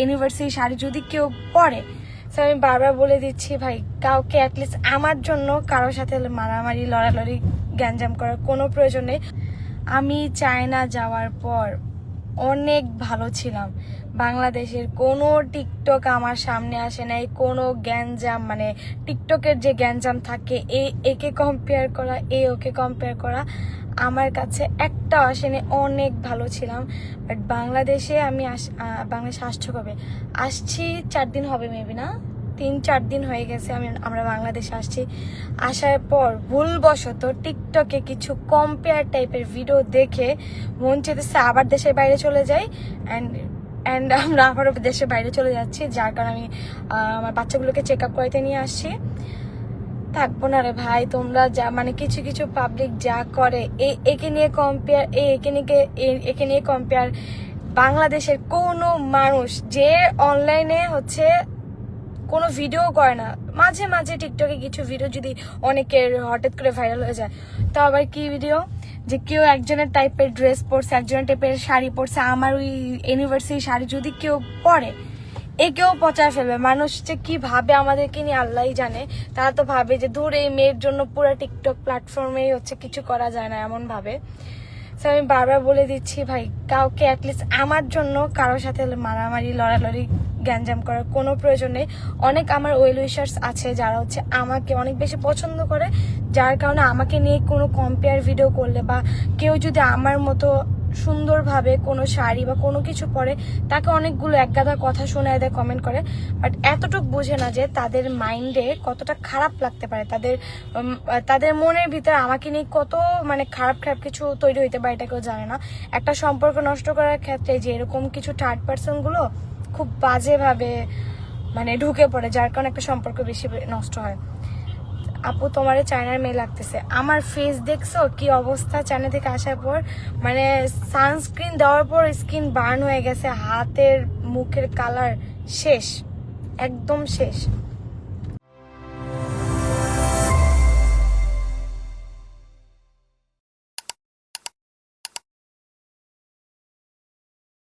University sari যদি কেউ পরে, তো আমি বারবার বলে দিচ্ছি ভাই, কাউকে অ্যাটলিস্ট আমার জন্য কারোর সাথে মারামারি, লড়ালড়ি, গ্যাঞ্জাম করার কোনো প্রয়োজন নেই। আমি চায়না যাওয়ার পর অনেক ভালো ছিলাম। বাংলাদেশের কোনো টিকটক আমার সামনে আসে নাই, কোনো গ্যাঞ্জাম মানে টিকটকের যে গ্যাঞ্জাম থাকে, এ, একে কম্পেয়ার করা, এ, ওকে কম্পেয়ার করা, আমার কাছে একটাও আসেনি, অনেক ভালো ছিলাম। বাট বাংলাদেশে আমি আস বাংলাদেশে আসছো কবে? আসছি চার দিন হবে মেবি না? তিন চার দিন হয়ে গেছে আমি আমরা বাংলাদেশে আসছি। আসার পর ভুলবশত টিকটকে কিছু কম্পেয়ার টাইপের ভিডিও দেখে মন চেতেছে আবার দেশের বাইরে চলে যাই অ্যান্ড অ্যান্ড আমরা আবারও দেশের বাইরে চলে যাচ্ছি, যার কারণে আমি আমার বাচ্চাগুলোকে চেক আপ করাতে নিয়ে আসছি। থাকব না রে ভাই, তোমরা যা মানে কিছু কিছু পাবলিক যা করে, এ, একে নিয়ে কম্পেয়ার এ, একে নিয়ে একে নিয়ে কম্পেয়ার বাংলাদেশের কোনো মানুষ যে অনলাইনে হচ্ছে কোনো ভিডিও করে না। মাঝে মাঝে টিকটকে কিছু ভিডিও যদি অনেকের হঠাৎ করে ভাইরাল হয়ে যায়, তো আবার কি ভিডিও যে কেউ একজনের টাইপের ড্রেস পরছে, একজনের টাইপের শাড়ি পরছে, আমার ওই ইউনিভার্সিটি শাড়ি যদি কেউ পরে একেও পচা ফেলবে। মানুষ যে কি ভাবে আমাদেরকে নিয়ে আল্লাহই জানে, তারা তো ভাবে যে দূর এই মেয়ের জন্য পুরো টিকটক প্ল্যাটফর্মেই হচ্ছে, কিছু করা যায় না এমন ভাবে। আমি বারবার বলে দিচ্ছি ভাই, কাউকে অ্যাটলিস্ট আমার জন্য, কারোর সাথে মারামারি, লড়ালড়ি গ্যাঞ্জাম করার কোনো প্রয়োজন নেই। অনেক আমার ওয়েল উইশার্স আছে যারা হচ্ছে আমাকে অনেক বেশি পছন্দ করে, যার কারণে আমাকে নিয়ে কোনো কম্পেয়ার ভিডিও করলে বা কেউ যদি আমার মতো সুন্দরভাবে কোনো শাড়ি বা কোনো কিছু পরে, তাকে অনেকগুলো একগাদা কথা শোনায় দেয় কমেন্ট করে। বাট এতটুকু বোঝে না যে তাদের মাইন্ডে কতটা খারাপ লাগতে পারে। তাদের তাদের মনের ভিতরে আমাকে নিয়ে কত মানে খারাপ খারাপ কিছু তৈরি হইতে পারে এটা কেউ জানে না। একটা সম্পর্ক নষ্ট করার ক্ষেত্রে যে এরকম কিছু থার্ড পার্সনগুলো খুব বাজেভাবে মানে ঢুকে পড়ে, যার কারণে একটা সম্পর্ক বেশি নষ্ট হয়। আপু, তোমার চায়নার মেয়ে লাগতেছে। আমার ফেস দেখছ? কি অবস্থা? চায়না থেকে আসার পর মানে সানস্ক্রিন দেওয়ার পর স্কিন বার্ন হয়ে গেছে, হাতের মুখের কালার শেষ, একদম শেষ।